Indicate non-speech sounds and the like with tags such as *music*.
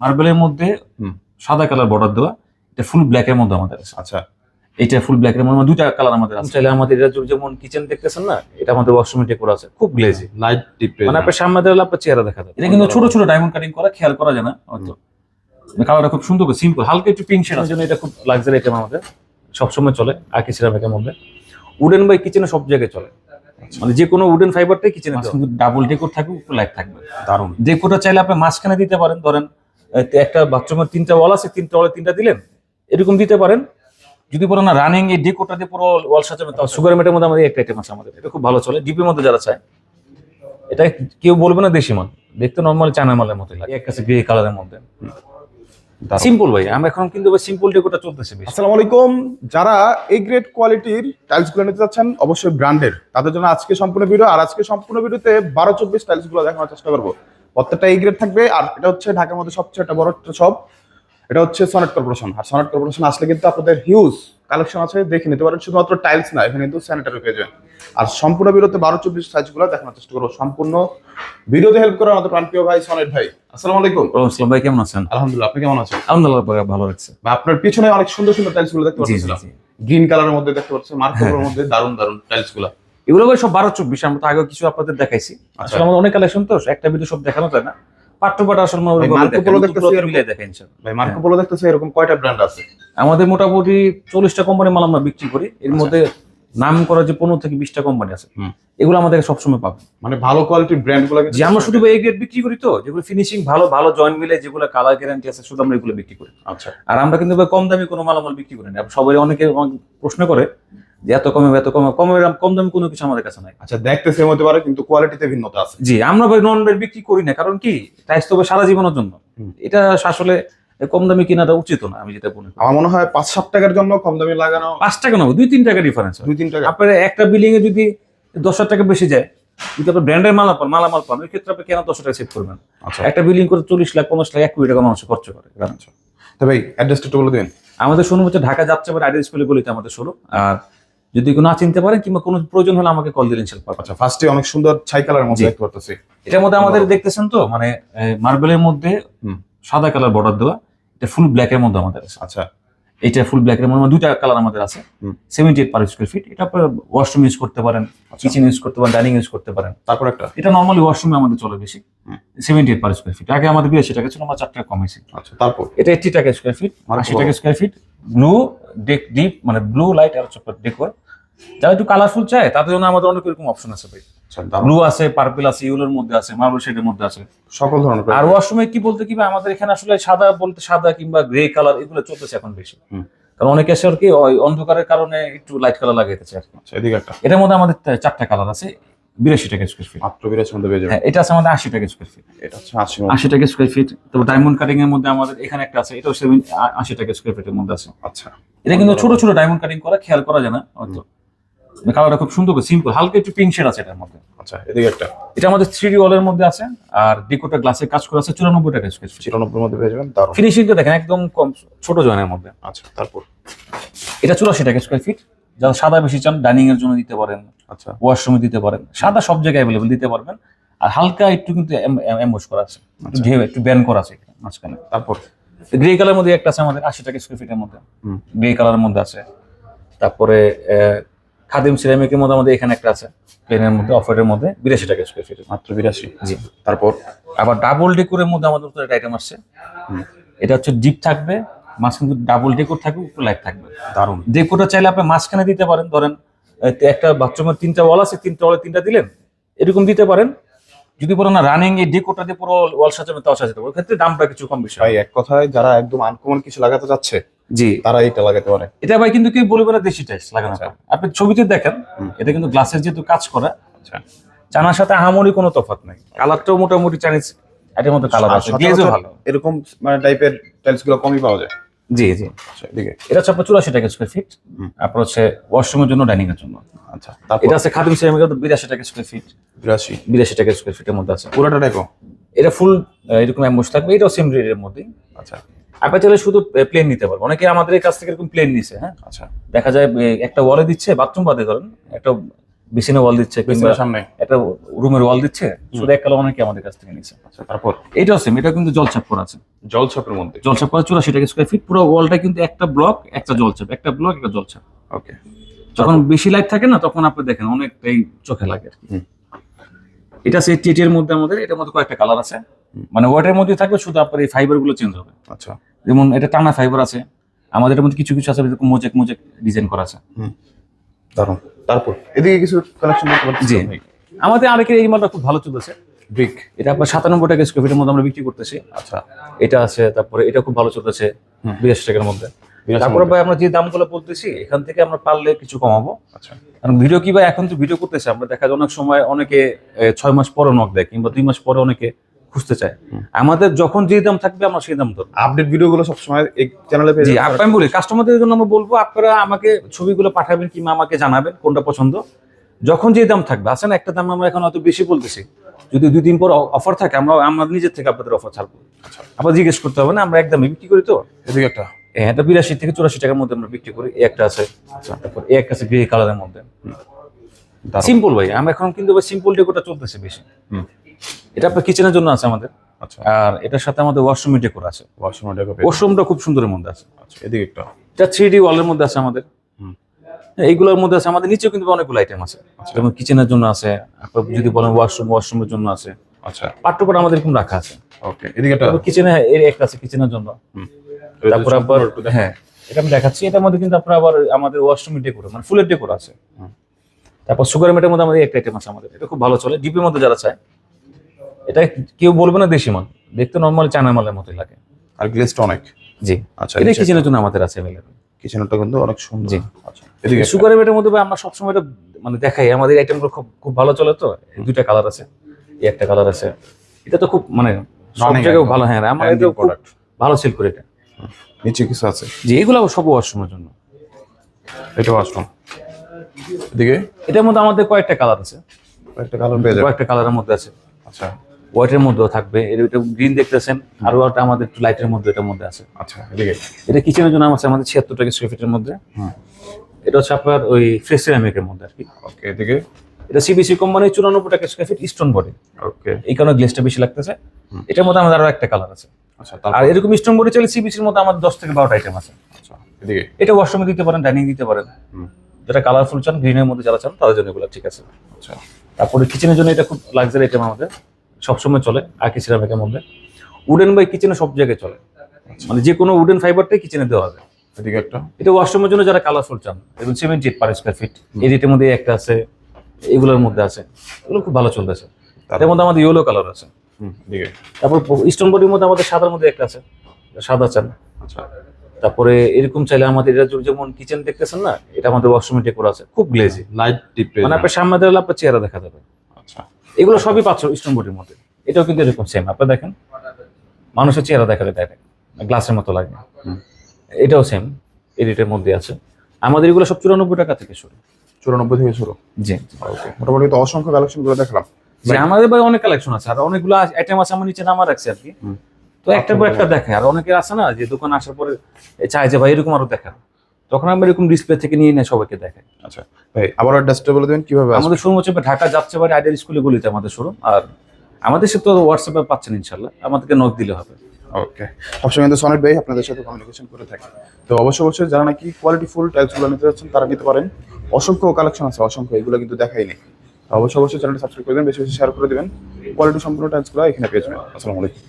মার্বেলের মধ্যে সাদা কালার বর্ডার দেওয়া এটা ফুল ব্ল্যাক এর মধ্যে আমাদের আছে। আচ্ছা। এটা ফুল ব্ল্যাক এর মধ্যে দুইটা কালার আমাদের আছে। চাইলে আমাদের এটা যেমন কিচেন দেখতেছেন না এটা আমাদের ওয়াশরুমে ডেকোর আছে খুব গ্লেজি লাইট ডিপ মানে আপনার সামনে দিলে আপনার চেহারা দেখা যায় এটা কিন্তু ছোট ছোট ডায়মন্ড কাটিং করা খেয়াল করা যায় না হয়তো। কালারটা খুব সুন্দর সিম্পল হালকা একটু পিঙ্ক শেড জন্য এটা খুব লাক্সারি আইটেম আমাদের। সবসময় চলে আকি সিরামিকের মধ্যে উডেন বাই কিচেনে সব জায়গায় চলে। মানে যে কোনো উডেন ফাইবারটাই কিচেনে ডাবল ডেকোর থাকবে লাইট থাকবে। দারুণ। ডেকোরটা চাইলে আপনি মাঝখানে দিতে পারেন ধরেন একটা বাথরুমের তিনটা ওয়াল আছে তিনটা ওয়ালে তিনটা দিলেন এরকম দিতে পারেন। যদি বলেন না রানিং এই ডেকোরটা দিয়ে পুরো ওয়াল সাজাবেন তাও সুগার মেটের মধ্যে আমাদের একটা আইটেম আছে আমাদের। এটা খুব ভালো চলে ডিপির মধ্যে যারা চায়। এটা কেউ বলবে না দেশি মাল দেখতে নর্মাল চায়না মালের মতো লাগে। এক কাছে গ্রে কালারের মধ্যে। সিম্পল ভাই আমরা এখন কিন্তু সিম্পল ডেকোটা চলতেছে বেশি। আসসালামু আলাইকুম। যারা এই গ্রেড কোয়ালিটির টাইলসগুলো নিতে যাচ্ছেন অবশ্যই ব্র্যান্ডের তাদের জন্য আজকে সম্পূর্ণ ভিডিও আর আজকে সম্পূর্ণ ভিডিওতে বারো চব্বিশ টাইলসগুলো দেখানোর চেষ্টা করব। প্রত্যেকটা এই গ্রেড থাকবে আর এটা হচ্ছে ঢাকার মধ্যে সবচেয়ে একটা বড় একটা শপ এটা হচ্ছে সনেট কর্পোরেশন আর সনেট কর্পোরেশন আসলে কিন্তু আপনাদের হিউজ কালেকশন আছে দেখে নিতে পারেন। শুধুমাত্র টাইলস না এখানে কিন্তু স্যানিটারি পেয়ে যাবেন আর সম্পূর্ণ ভিডিওতে বারো চব্বিশ সাইজগুলো দেখানোর চেষ্টা করব। সম্পূর্ণ ভিডিওতে হেল্প করে আমাদের প্রাণপ্রিয় ভাই সনেট ভাই। আসসালামু আলাইকুম। আসসালাম ভাই কেমন আছেন? আলহামদুলিল্লাহ আপনি কেমন আছেন? আলহামদুলিল্লাহ ভালো লাগছে। আপনার পিছনে অনেক সুন্দর সুন্দর টাইলসগুলো দেখতে পাচ্ছিলাম। গ্রিন কালারের মধ্যে দেখতে পাচ্ছেন *laughs* মার্কেটের মধ্যে দারুণ দারুণ টাইলসগুলা। এগুলো সব বারো চব্বিশ আমরা তো আগে কিছু আপনাদের দেখাইছি। আসলে আমাদের অনেক কালেকশন তো একটা ভিডিও সব দেখানো যায় না। আছে? আমাদের মোটামুটি চল্লিশটা কোম্পানি মাল আমরা বিক্রি করি। এর মধ্যে নাম করা যে পনেরো থেকে বিশটা কোম্পানি আছে এগুলো আমাদের সবসময় পাবে। মানে ভালো কোয়ালিটির ব্র্যান্ডগুলো যে আমরা শুধু এই গ্রেড বিক্রি করি তো যেগুলো ফিনিশিং ভালো ভালো জয়েন্ট মিলে যেগুলো কালার গ্যারান্টি আছে শুধু আমরা এগুলো বিক্রি করি। আচ্ছা। আর আমরা কিন্তু কম দামি কোনো মালামাল বিক্রি করি না। সবাই অনেকে প্রশ্ন করে যে এত কমে এত কমে কমে কম দামি কোনো কিছু আমাদের কাছে নাই। আচ্ছা দেখতে সেম হতে পারে কিন্তু কোয়ালিটিতে ভিন্নতা আছে। জি আমরা ভাই নন বিক্রি করি না কারণ কি? টাইস তো সারা জীবনের জন্য। এটা আসলে কম দামি কেনাটা উচিত না আমি যেটা মনে করি। আমার মনে হয় পাঁচ সাত টাকার জন্য কম দামে লাগানো পাঁচ টাকা নেব দুই তিন টাকা ডিফারেন্স দুই তিন টাকা। আপনার একটা বিল্ডিং এ যদি দশ হাজার টাকা বেশি যায় যদি আপনার ব্র্যান্ডের মালা পান মালামাল পান ওই ক্ষেত্রে আপনি কেন দশ টাকা সেভ করবেন? আচ্ছা। একটা বিল্ডিং করে চল্লিশ লাখ পঞ্চাশ লাখ এক কোটি টাকা মানুষ খরচ করে আচ্ছা। তো ভাই অ্যাড্রেসটা একটু বলে দিন আমাদের শোরুম হচ্ছে ঢাকা যাচ্ছে বা আইডিয়া স্কুলে গলিতে আমাদের শোরুম আর যদি কোনো না চিনতে পারেন কিংবা কোনো প্রয়োজন হলে আমাকে কল দিলেন পাবেন আচ্ছা ফার্স্টে অনেক সুন্দর ছাই কালার মধ্যে দেখতে পারতেছি এটার মধ্যে আমাদের দেখতেছেন তো মানে মার্বেলের মধ্যে সাদা কালার বর্ডার দেওয়া এটা ফুল ব্ল্যাক এর মধ্যে আমাদের আছে। আচ্ছা। এটা ফুল ব্ল্যাক এর মধ্যে দুইটা কালার আমাদের আছে। Seventy eight per square feet এটা আপনার ওয়াশরুম ইউজ করতে পারেন আচ্ছা। কিচেন ইউজ করতে পারেন ডাইনিং ইউজ করতে পারেন। তারপর একটা? এটা নর্মালি ওয়াশরুমে আমাদের চলে বেশি। Seventy eight per square feet আগে আমাদের বিরাশি টাকা ছিল আমরা চার টাকা কমেছি আচ্ছা তারপর? এটা এইটটি টাকা স্কোয়ার ফিট আশি। টাকা square feet blue dark deep মানে ব্লু লাইট আর চকলেট ডেকোর যারা একটু কালারফুল চায় তাদের জন্য আমাদের অনেক রকম অপশন আছে ভাই। আচ্ছা ব্লু আছে পার্পল আছে ইউলোর মধ্যে আছে মার্বেল শেডের মধ্যে আছে। সকল ধরনের আর ওয়াশরুমে কি বলতে কি আমাদের এখানে আসলে সাদা বলতে সাদা কিংবা গ্রে কালার এগুলো চলতেছে এখন বেশি। কারণ অনেকে আছে আর কি ওই অন্ধকারের কারণে একটু লাইট কালার লাগাইতেছে আর কি। আচ্ছা এদিকে একটা। এটার মধ্যে আমাদের চারটা কালার আছে বিরাশি টাকা স্কোয়ার ফিট মাত্র বিরাশি মধ্যে পেয়ে যাবেন। হ্যাঁ এটা আছে আমাদের আশি টাকা স্কোয়ার ফিট এটা হচ্ছে আশি আশি টাকা স্কোয়ার ফিট তারপর ডায়মন্ড কাটিং এর মধ্যে আমাদের এখানে একটা আছে এটাও সেভেন আশি টাকা স্কোয়ার ফিটের মধ্যে আছে। আচ্ছা। এটা কিন্তু ছোট ছোট ডায়মন্ড কাটিং করা খেয়াল করা যায় না হয়তো। কালারটা খুব সুন্দর সিম্পল হালকা একটু পিঙ্ক শেড আছে এটার মধ্যে। আচ্ছা এদিকে একটা। এটা আমাদের থ্রি ওয়ালের মধ্যে আছে আর ডিকোটা গ্লাসের কাজ করা আছে চুরানব্বই টাকা স্কোয়ার ফিট চিরানব্বই মধ্যে পেয়ে যাবেন দারুণ। ফিনিশিংটা দেখেন একদম কম ছোট জয়েনের মধ্যে। আচ্ছা তারপর? এটা চুরাশি টাকা স্কোয়ার ফিট যারা সাদা বেশি চান ডাইনিং এর জন্য দিতে পারেন আচ্ছা। ওয়াশরুমে দিতে পারেন। সাদা সব জায়গায় অ্যাভেলেবল দিতে পারবেন। আর হালকা একটু কিন্তু এমবোস করা আছে। আচ্ছা। ঢেউ একটু ব্যান করা আছে মাঝখানে। তারপর? গ্রে কালার মধ্যে একটা আছে আমাদের আশি টাকা স্কোয়ার ফিটের মধ্যে গ্রে কালারের মধ্যে আছে। তারপরে খাদিম সিরামিকের মধ্যে আমাদের এখানে একটা আছে প্লেনের মধ্যে অফারের মধ্যে বিরাশি টাকা স্কোয়ার ফিট মাত্র বিরাশি। জি। তারপর? আবার ডাবল ডেকোরের মধ্যে আমাদের উপরে একটা আইটেম আসছে। এটা হচ্ছে ডিপ থাকবে মাঝখানে কিন্তু ডাবল ডেকোর থাকবে উপরে লাইট থাকবে। দারুণ। ডেকোরটা চাইলে আপনি মাঝখানে দিতে পারেন ধরেন একটা বাথরুমের তিনটা ওয়াল আছে তিনটা ওয়ালে তিনটা দিলেন এরকম দিতে পারেন। যদি বলেন না রানিং এই ডেকোরটা দিয়ে পুরো ওয়াল সাজাবেন তাও সাজাতে পারবেন ক্ষেত্রে দামটা কিছু কম বেশি ভাই এক কথায় যারা একদম আনকমন কিছু লাগাতে যাচ্ছে জি। তারা এটা লাগাতে পারে। এটা ভাই কিন্তু কি বলবে না দেশি টাইলস লাগানো। আচ্ছা। আপনি ছবিতে দেখেন এটা কিন্তু গ্লাসের যেহেতু কাজ করা আচ্ছা। চানার সাথে আহামরি কোনো তফাৎ নাই। কালারটাও মোটামুটি চাইনিজ এটার মধ্যে কালার আছে। গ্লেজও ভালো। এরকম মানে টাইপের টাইলসগুলো কমই পাওয়া যায়। জি জি এটা হচ্ছে আপনার চুরাশি টাকা স্কোয়ার ফিট আপনার হচ্ছে ওয়াশরুমের জন্য ডাইনিং এর জন্য। আচ্ছা তারপর? এটা আছে খাদিম সিরামিকের বিরাশি টাকা স্কোয়ার ফিট বিরাশি। বিরাশি টাকা স্কোয়ার ফিটের মধ্যে আছে। পুরোটা দেখো? এটা ফুল এরকম অ্যাম্বুস থাকবে এটাও সেম রেটের মধ্যে আচ্ছা। আপনি চাইলে শুধু প্লেন নিতে পারব অনেকে আমাদের এই কাছ থেকে এরকম প্লেন নিছে হ্যাঁ? আচ্ছা। দেখা যায় একটা ওয়ালে দিচ্ছে বাথরুম বাদে ধরেন একটা বিছানা ওয়াল দিচ্ছে কিংবা সামনে। একটা রুমের ওয়াল দিচ্ছে শুধু এক কালো অনেকে আমাদের কাছ থেকে নিচ্ছে আচ্ছা তারপর? এটাও সেম এটা কিন্তু জলছাপ করা আছে। জলছাপের মধ্যে? জলছাপ করা চুরাশি টাকা স্কোয়ার ফিট পুরো ওয়ালটা কিন্তু একটা ব্লক একটা জলছাপ একটা ব্লক একটা জলছাপ। ওকে যখন বেশি লাইট থাকে না তখন আপনি দেখেন অনেকটাই চোখে লাগে আর কি। এটা সেই টেটের মধ্যে আমাদের এটার মধ্যে কয়েকটা কালার আছে। মানে ওয়াটের মধ্যে থাকবে শুধু আপনার এই ফাইবারগুলো চেঞ্জ হবে। আচ্ছা। যেমন এটা টানা ফাইবার আছে আমাদের এর মধ্যে কিছু কিছু আছে মোজেক মোজেক ডিজাইন করা আছে। দারুণ তারপর এদিকে কিছু কালেকশন জি। আমাদের আরেকের এই মালটা খুব ভালো চলতেছে। ব্রিক এটা আপনার সাতানব্বই টাকা স্কোয়ার ফিটের মধ্যে আমরা বিক্রি করতেছি। আচ্ছা। এটা আছে তারপরে এটা খুব ভালো চলতেছে। বিরাশি টাকার মধ্যে। তারপরে ভাই আমরা যে দামগুলো বলতেছি এখান থেকে আমরা পারলে কিছু কমাবো। আচ্ছা। কারণ ভিডিও কি ভাই এখন তো ভিডিও করতেছে আমরা দেখা যায় অনেক সময় অনেকে ছয় মাস পরে নক দেয় কিংবা দুই মাস পরে অনেকে খুঁজতে চায়। হুম। আমাদের যখন যে দাম থাকবে আমরা সেই দাম ধরবো। আপডেট ভিডিওগুলো সবসময় এই চ্যানেলে পেয়ে জি আমি বলি কাস্টমারদের জন্য আমরা বলব আপনারা আমাকে ছবিগুলো পাঠাবেন কিংবা আমাকে জানাবেন কোনটা পছন্দ। যখন যে দাম থাকবে আছে না একটা দাম আমরা এখন হয়তো বেশি বলতেছি। যদি দুই দিন পর অফার থাকে আমরা আমরা নিজের থেকে আপনাদের অফার ছাড়বো। আচ্ছা। আবার জিজ্ঞেস করতে হবে না আমরা একদমই বিক্রি করি তো? এদিকে একটা। হ্যাঁ এটা বিরাশি থেকে চুরাশি টাকার মধ্যে আমরা বিক্রি করি একটা আছে। আচ্ছা। তারপর একটা আছে গ্রে কালারের মধ্যে। সিম্পল ভাই আমরা এখন কিন্তু সিম্পল ডেকোটা চলতেছে বেশি। হুম। এটা আপনার কিচেনের জন্য আছে আমাদের। আচ্ছা। আর এটার সাথে আমাদের ওয়াশরুম ডেকোর আছে। ওয়াশরুম ডেকো ওয়াশরুমটা খুব সুন্দরের মধ্যে আছে। আচ্ছা এদিকে একটা। এটা থ্রি ডি ওয়ালের মধ্যে আছে আমাদের। হ্যাঁ, এইগুলোর মধ্যে আছে আমাদের নিচেও কিন্তু অনেকগুলো আইটেম আছে। যেমন কিচেনের জন্য আছে যদি বলেন ওয়াশরুম ওয়াশরুমের জন্য আছে। আচ্ছা। পাট্টপাট আমাদের এরকম রাখা আছে। ওকে এদিকে একটা। কিচেনে এর একটা আছে কিচেনের জন্য। তারপর আবার হ্যাঁ এটা আমি দেখাচ্ছি। এটার মধ্যে কিন্তু আপনার আবার আমাদের ওয়াশরুম ডেকোর মানে ফুলের ডেকোর আছে। হুম। তারপর সুগার মেটের মধ্যে আমাদের একটা আইটেম আছে আমাদের। এটা খুব ভালো চলে। ডিপের মধ্যে যারা চায় এটা কেউ বলবে না দেশি মাল। দেখতে নর্মাল চায়না মালের মতোই লাগে। আর গ্লেসটা অনেক। জি। আচ্ছা এটা কিচেনের জন্য আমাদের আছে অ্যাভেলেবল কিচেনটা কিন্তু অনেক সুন্দর। জি। আচ্ছা এদিকে একটা। সুগার মেটের মধ্যে ভাই আমরা সবসময় এটা মানে দেখাই। আমাদের আইটেমগুলো খুব খুব ভালো চলে তো। এই দুইটা কালার আছে। এই একটা কালার আছে। এটা তো খুব মানে সব জায়গায় ভালো হ্যাঁ। আমার এটা খুব ভালো সেল করে এটা। নিচে কিছু আছে? যে এগুলো সব ওয়াশরুমের জন্য। এটা ওয়াশরুম এদিকে? এটার মধ্যে আমাদের কয়েকটা কালার আছে। কয়েকটা কালার পেয়ে যাবে। কয়েকটা কালারের মধ্যে আছে। আচ্ছা। হোয়াইটের মধ্যেও থাকবে। এর এটা গ্রিন দেখতেছেন আরও একটা আমাদের একটু লাইটের মধ্যে এটার মধ্যে আছে। আচ্ছা এটা কিচেনের জন্য আছে আমাদের ছিয়াত্তর টাকা স্কোয়ার ফিটের মধ্যে। এটা হচ্ছে আপনার ওই ফ্রেশ সিরামিকের মধ্যে আর কি। ওকে এদিকে। এটা সিবিসি কোম্পানি চুরানব্বই টাকা square feet stone body okay এই কারণে গ্লেসটা বেশি লাগতেছে। এটার মধ্যে আমাদের আরও একটা কালার আছে। আচ্ছা আর এরকম স্টোন বডি চলে সিবিসির মধ্যে আমাদের দশ থেকে বারোটা আইটেম আছে। আচ্ছা এদিকে? এটা ওয়াশরুমে দিতে পারেন ডাইনিং দিতে পারেন। হুম। যেটা কালারফুল চান গ্রিনের মধ্যে যারা চান তাদের জন্য এগুলো ঠিক আছে। আচ্ছা। তারপরে কিচেনের জন্য এটা খুব লাক্সারি আইটেম আমাদের। সবসময় চলে আকি সিরামিকের মধ্যে। উডেন বাই কিচেনে সব জায়গায় চলে। মানে যে কোনো উডেন ফাইবারটাই কিচেনে দেওয়া হবে। এদিকে একটা। এটা ওয়াশরুমের জন্য যারা কালারফুল চান এবং seventy eight per square feet. এই রেটের মধ্যে একটা আছে এগুলোর মধ্যে আছে। এগুলো খুব ভালো চলতেছে। তার মধ্যে আমাদের ইয়েলো কালার আছে। তারপর স্টোন বডির মধ্যে আমাদের সাদার মধ্যে একটা আছে সাদা চান। আচ্ছা। তারপরে এরকম চাইলে আমাদের এটা যেমন কিচেন দেখতেছেন না এটা আমাদের ওয়াশরুমে ডেকোর আছে খুব গ্লেজি লাইট ডিপ মানে আপনার সামনে দিলে আপনার চেহারা দেখা যাবে। আচ্ছা। এগুলো সবই পাচ্ছ স্টোন বডির মধ্যে। এটাও কিন্তু এরকম সেম আপনি দেখেন। মানুষের চেহারা দেখা যায় ডাইরেক্ট গ্লাসের মতো লাগে। এটাও সেম এডিটের মধ্যে আছে। আমাদের এগুলো সব চুরানব্বই টাকা থেকে শুরু। চুরানব্বই থেকে শুরু? জি। মোটামুটি তো অসংখ্য কালেকশনগুলো দেখলাম। যে আমাদের ভাই অনেক কালেকশন আছে আর অনেকগুলো আইটেম আছে আমার নিচে নামা রাখছি আর কি। তো একটা পর একটা দেখে আর অনেকের আছে না যে দোকান আসার পরে চায় যে ভাই এরকম আরও দেখা তখন আমরা এরকম ডিসপ্লে থেকে নিয়ে নেয় সবাইকে দেখাই। আচ্ছা ভাই আবার অ্যাড্রেসটা বলে দেবেন কীভাবে আমাদের শোরুম হচ্ছে ঢাকা যাচ্ছে বাড়ি আইডিয়াল স্কুলে গলিতে আমাদের শোরুম আর আমাদের সাথে তো হোয়াটসঅ্যাপে পাচ্ছেন ইনশাল্লাহ আমাদেরকে নক দিলে হবে। ওকে সবসময় কিন্তু সনেট ভাই আপনাদের সাথে কমিউনিকেশন করে থাকে। তো অবশ্যই অবশ্যই যারা নাকি কোয়ালিটি ফুল টাইলসগুলো নিতে যাচ্ছেন তারা নিতে পারেন। অসংখ্য কালেকশন আছে অসংখ্য এগুলো কিন্তু দেখাই নেই। অবশ্যই অবশ্যই চ্যানেলটা সাবস্ক্রাইব করে দেবেন বেশি বেশি শেয়ার করে দেবেন। কোয়ালিটি সম্পূর্ণ টাইলসগুলো এখানে পেয়ে যাবেন। আসসালামু আলাইকুম।